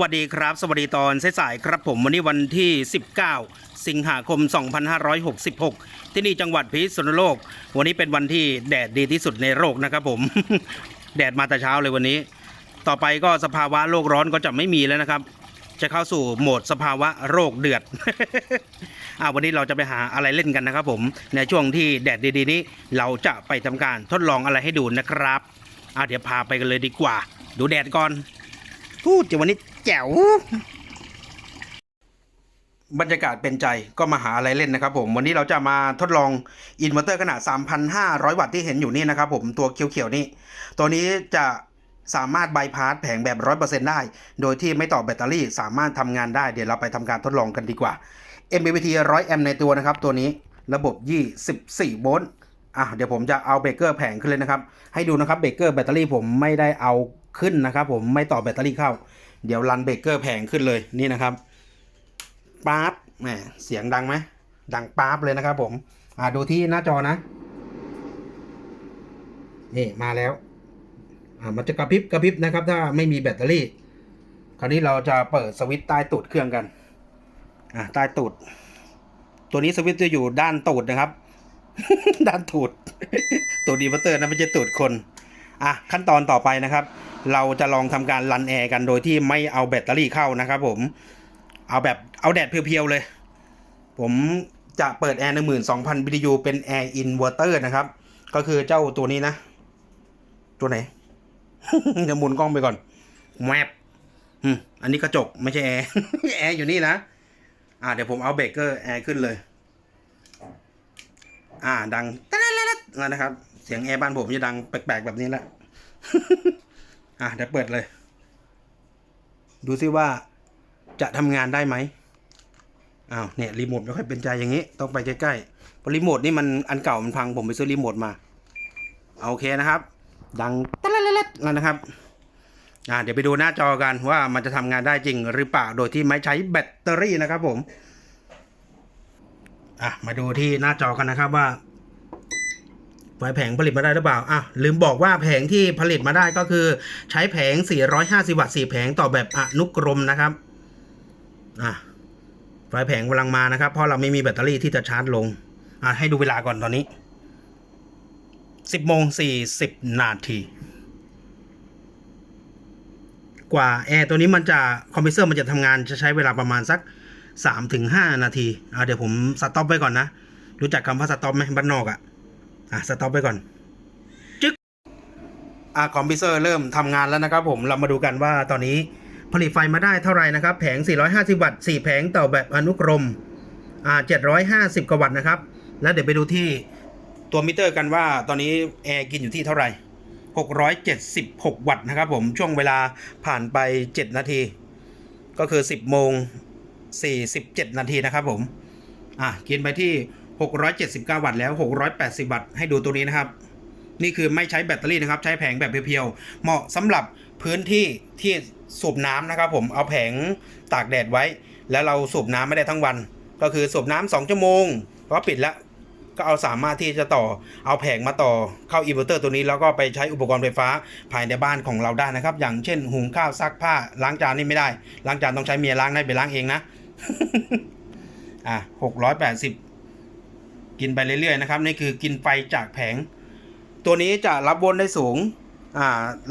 วัสดีครับ สวัสดีตอนสายๆครับผมวันนี้วันที่ 19 สิงหาคม 2566 ที่นี่จังหวัดพิษณุโลก วันนี้เป็นวันที่แดดดีที่สุดในโลกนะครับผม แดดมาแต่เช้าเลยวันนี้ ต่อไปก็สภาวะโลกร้อนก็จะไม่มีแล้วนะครับ จะเข้าสู่โหมดสภาวะโรคเดือดอ่าวันนี้เราจะไปหาอะไรเล่นกันนะครับผมในช่วงที่แดดดีๆนี้เราจะไปทำการทดลองอะไรให้ดูนะครับอ่าเดี๋ยวพาไปกันเลยดีกว่า ดูแดดก่อนพูดจะวันนี้ แจ๋วบรรยากาศเป็นใจก็มาหาอะไรเล่นนะครับผม วันนี้เราจะมาทดลองอินเวอร์เตอร์ขนาด 3,500 วัตต์ที่เห็นอยู่นี่นะครับผมตัวเขียวๆนี่ตัวนี้จะสามารถบายพาสแผงแบบ 100%ได้ โดยที่ไม่ต่อแบตเตอรี่สามารถทำงานได้ เดี๋ยวเราไปทำการทดลองกันดีกว่า MPPT 100 แอมป์ในตัวนะครับ ตัวนี้ระบบ 24 โวลต์อะเดี๋ยวผมจะเอาเบรกเกอร์แผงขึ้นเลยนะครับ ให้ดูนะครับเบรกเกอร์แบตเตอรี่ผมไม่ได้เอาขึ้นนะครับผมไม่ต่อแบตเตอรี่เข้า เดี๋ยวรันเบรกเกอร์แผงขึ้นเลยนี่นะครับป๊าบแหมเสียงดังไหมดังป๊าบเลยนะครับผมอ่าดูที่หน้าจอนะนี่มาแล้วอ่ามันจะกระพริบกระพริบนะครับ ถ้าไม่มีแบตเตอรี่ คราวนี้เราจะเปิดสวิตช์ใต้ตูดเครื่องกันอ่าใต้ตูด ตัวนี้สวิตช์จะอยู่ด้านตูดนะครับ ด้านตูดตูดดีเวอร์เตอร์นะไม่ใช่ตูดคนอะขั้นตอนต่อไปนะครับ เราจะลองทำการรันแอร์กันโดยที่ไม่เอาแบตเตอรี่เข้านะครับผม เอาแบบเอาแดดเพียวๆเลย ผมจะเปิดแอร์หนึ่งหมื่นสองพัน BTU เป็นแอร์อินเวอร์เตอร์นะครับ ก็คือเจ้าตัวนี้นะ ตัวไหนจะหมุนกล้องไปก่อนแวบอืมอันนี้กระจกไม่ใช่แอร์ แอร์อยู่นี่นะ อ่าเดี๋ยวผมเอาเบรกเกอร์แอร์ขึ้นเลย อ่าดังนะครับ เสียงแอร์บ้านผมจะดังแปลกๆแบบนี้แหละ อะเดี๋ยวเปิดเลย ดูซิว่าจะทำงานได้ไหมอ้าวเนี่ยรีโมทไม่ค่อยเป็นใจอย่างนี้ ต้องไปใกล้ๆเพราะรีโมทนี่มันอันเก่ามันพังผมไปซื้อรีโมทมาเอาโอเคนะครับ ดังตะลัดลัดลัดแล้วนะครับอ่าเดี๋ยวไปดูหน้าจอกันว่ามันจะทำงานได้จริงหรือเปล่าโดยที่ไม่ใช้แบตเตอรี่นะครับผมอะมาดูที่หน้าจอกันนะครับว่า ไฟแผงผลิตมาได้หรือเปล่า อะ ลืมบอกว่าแผงที่ผลิตมาได้ก็คือ ใช้แผง 450 วัตต์4แผงต่อแบบอนุกรมนะครับ อะไฟแผงกำลังมานะครับ เพราะเราไม่มีแบตเตอรี่ที่จะชาร์จลง อะ ให้ดูเวลาก่อนตอนนี้ 10โมง40 นาที กว่าแอร์ตัวนี้มันจะคอมเพรสเซอร์มันจะทำงานจะใช้เวลาประมาณสัก 3-5 นาที อะเดี๋ยวผมสต็อปไว้ก่อนนะ รู้จักคำว่าสต็อปไหมบ้านนอกอะ อะสต็อปไปก่อนจึ๊กอะคอมพิวเซอร์เริ่มทำงานแล้วนะครับผมเรามาดูกันว่าตอนนี้ผลิตไฟมาได้เท่าไหร่นะครับ แผง 450 วัตต์ 4 แผงต่อแบบอนุกรมอ่า750 กว่าวัตต์นะครับ แล้วเดี๋ยวไปดูที่ตัวมิเตอร์กันว่าตอนนี้แอร์กินอยู่ที่เท่าไหร่ 676 วัตต์นะครับผม ช่วงเวลาผ่านไป 7 นาที ก็คือ 10 โมง 47 นาทีนะครับผม อะกินไปที่ 679 วัตต์แล้ว 680 วัตต์ให้ดูตัวนี้นะครับ นี่คือไม่ใช้แบตเตอรี่นะครับ ใช้แผงแบบเพียวๆ เหมาะสำหรับพื้นที่ที่สูบน้ำนะครับ ผมเอาแผงตากแดดไว้ แล้วเราสูบน้ำไม่ได้ทั้งวัน ก็คือสูบน้ำ2ชั่วโมงก็ปิดแล้วก็เอาสามารถที่จะต่อเอาแผงมาต่อเข้าอินเวอร์เตอร์ตัวนี้ แล้วก็ไปใช้อุปกรณ์ไฟฟ้าภายในบ้านของเราได้นะครับ อย่างเช่นหุงข้าวซักผ้าล้างจานนี่ไม่ได้ ล้างจานต้องใช้เมียล้างได้ไปล้างเองนะอะ680กิ กินไปเรื่อยๆนะครับนี่คือกินไฟจากแผง ตัวนี้จะรับโวลต์ได้สูง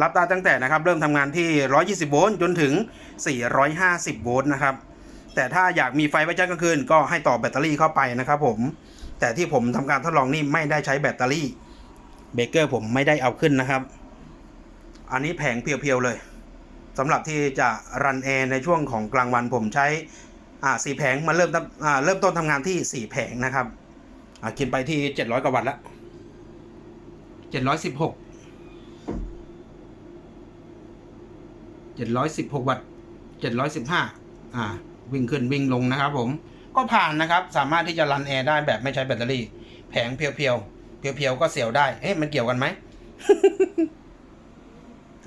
รับได้ตั้งแต่นะครับ เริ่มทำงานที่ 120 โวลต์จนถึง 450 โวลต์นะครับ แต่ถ้าอยากมีไฟไว้ใช้กลางคืน ก็ให้ต่อแบตเตอรี่เข้าไปนะครับผม แต่ที่ผมทำการทดลองนี่ไม่ได้ใช้แบตเตอรี่ เบเกอร์ผมไม่ได้เอาขึ้นนะครับ อันนี้แผงเพียวๆเลยสำหรับที่จะรันแอร์ในช่วงของกลางวันผมใช้สี่แผงมาเริ่มต้นอ่าเริ่มต้นทำงานที่สี่แผงนะครับ อ่ากินไปที่เจ็ดร้อยกว่าวัตล้วเจ็ดร้อยสิบหกเจ็ดร้อยสิบหกวัตเจ็ดร้อยสิบห้าอ่า วิ่งขึ้นวิ่งลงนะครับ ผมก็ผ่านนะครับ สามารถที่จะรันแอร์ได้แบบไม่ใช้แบตเตอรี่ แผงเพียวๆเพียวๆก็เสียวได้ เอ๊ะมันเกี่ยวกันไหม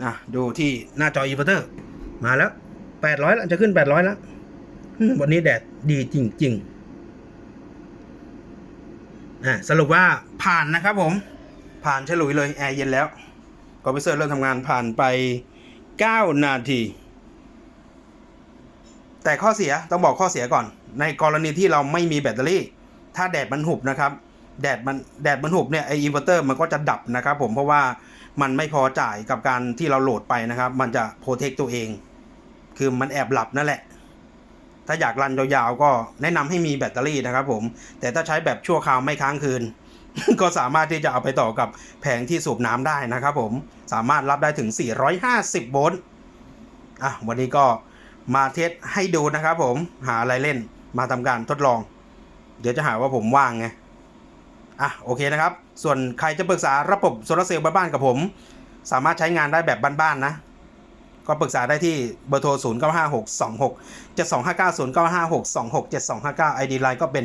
อะดูที่หน้าจออีเวอร์เตอร์ มาแล้วแปดร้อยแล้วจะขึ้นแปดร้อยแล้ววันนี้แดดดีจริง ๆ อะสรุปว่าผ่านนะครับผม ผ่านฉลุยเลยแอร์เย็นแล้วคอมพิวเซอร์เริ่มทำงานผ่านไป 9 นาที แต่ข้อเสียต้องบอกข้อเสียก่อน ในกรณีที่เราไม่มีแบตเตอรี่ ถ้าแดดมันหุบนะครับ แดดมันแดดมันหุบเนี่ยไออินเวอร์เตอร์มันก็จะดับนะครับผมเพราะว่ามันไม่พอจ่ายกับการที่เราโหลดไปนะครับ มันจะโปรเทคตัวเอง คือมันแอบหลับนั่นแหละ ถ้าอยากรันยาวๆก็แนะนำให้มีแบตเตอรี่นะครับผม แต่ถ้าใช้แบบชั่วคราวไม่ค้างคืน ก็สามารถที่จะเอาไปต่อกับแผงที่สูบน้ำได้นะครับผม สามารถรับได้ถึง 450 โวลต์ อะ วันนี้ก็มาเทสให้ดูนะครับผม หาอะไรเล่นมาทำการทดลอง เดี๋ยวจะหาว่าผมว่างไง อะ โอเคนะครับ ส่วนใครจะปรึกษาระบบโซลาร์เซลล์บ้านๆกับผม สามารถใช้งานได้แบบบ้านๆนะ ก็ปรึกษาได้ที่เบอร์โทร 0 9 5 6 2 6 7 2 5 9 0 9 5 6 2 6 7 2 5 9 ID Line ก็เป็น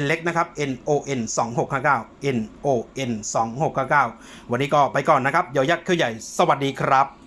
N เล็กนะครับ N O N 2 6 5 9 N O N 2 6 5 9 วันนี้ก็ไปก่อนนะครับเดี๋ยวยักษ์คือใหญ่ สวัสดีครับ